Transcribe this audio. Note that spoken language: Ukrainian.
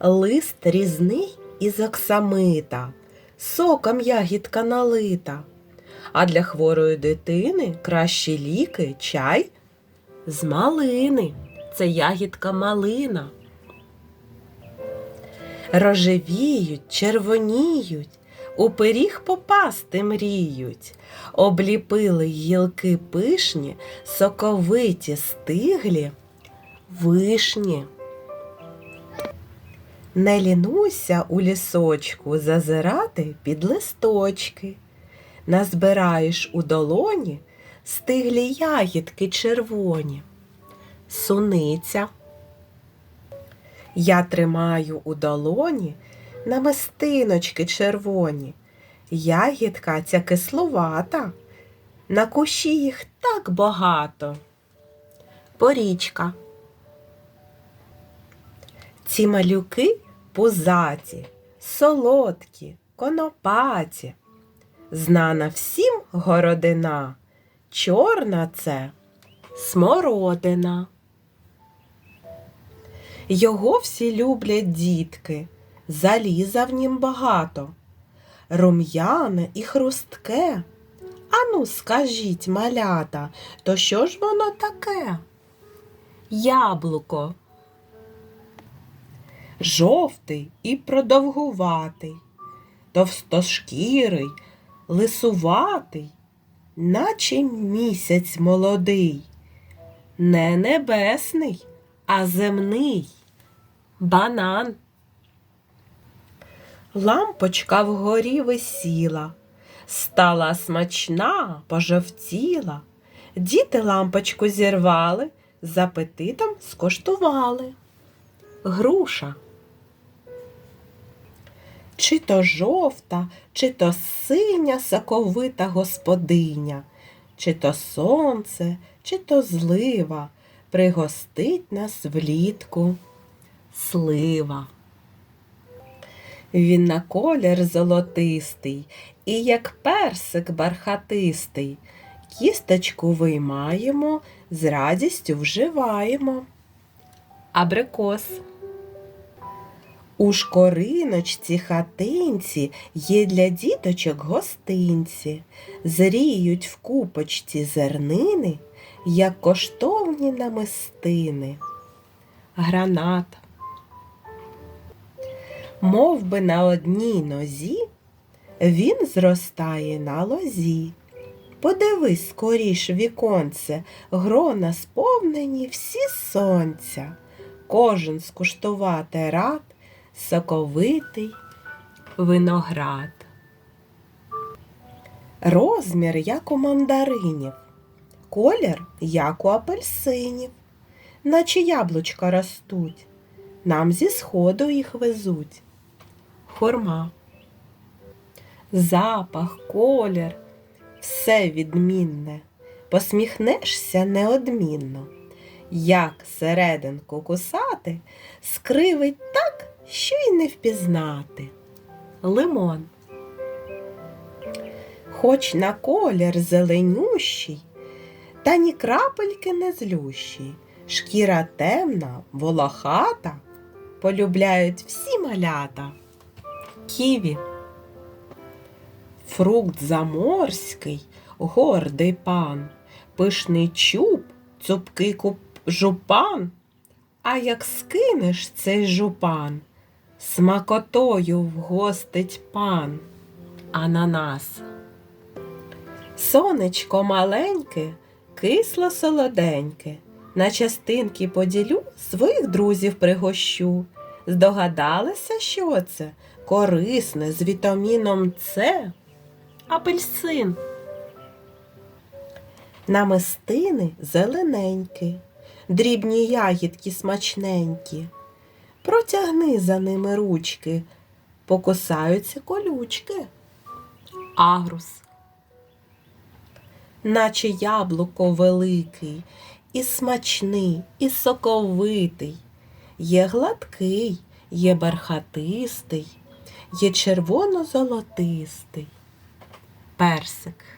лист різний із оксамита, соком ягідка налита. А для хворої дитини кращі ліки чай з малини. Це ягідка малина. Рожевіють, червоніють, у пиріг попасти мріють, обліпили гілки пишні, соковиті стиглі, вишні. Не лінуйся у лісочку зазирати під листочки. Назбираєш у долоні стиглі ягідки червоні. Суниця. Я тримаю у долоні намистиночки червоні. Ягідка ця кислувата, на кущі їх так багато. Порічка. Ці малюки пузаті, солодкі, конопаті. Знана всім городина, чорна це смородина. Його всі люблять дітки, заліза в нім багато, рум'яне і хрустке. Ану, скажіть, малята, то що ж воно таке? Яблуко. Жовтий і продовгуватий, товстошкірий, лисуватий, наче місяць молодий, не небесний, а земний банан. Лампочка вгорі висіла, стала смачна, пожовтіла. Діти лампочку зірвали, з апетитом скоштували. Груша. Чи то жовта, чи то синя соковита господиня, чи то сонце, чи то злива, пригостить нас влітку слива. Він на колір золотистий і як персик бархатистий. Кісточку виймаємо, з радістю вживаємо. Абрикос. У шкориночці хатинці є для діточок гостинці, зріють в купочці зернини, як коштовні намистини. Гранат. Мов би на одній нозі, він зростає на лозі. Подивись скоріш віконце, грона сповнені всі сонця. Кожен скуштувати рад, соковитий виноград. Розмір, як у мандаринів, колір, як у апельсинів, наче яблучка ростуть, нам зі сходу їх везуть. Хурма. Запах, колір, все відмінне, посміхнешся неодмінно. Як серединку кусати, скривить так, що й не впізнати. Лимон. Хоч на колір зеленющий, та ні крапельки не злющий, шкіра темна, волохата, полюбляють всі малята. Ківі. Фрукт заморський, гордий пан, пишний чуб, цупкий куп жупан. А як скинеш цей жупан, смакотою вгостить пан ананас. Сонечко маленьке, кисло солоденьке, на частинки поділю, своїх друзів пригощу. Здогадалися, що це? Корисне з вітаміном С. Апельсин. Намистини зелененькі, дрібні ягідки смачненькі. Протягни за ними ручки, покусаються колючки. Агрус. Наче яблуко великий, і смачний, і соковитий. Є гладкий, є бархатистий, є червоно-золотистий. Персик.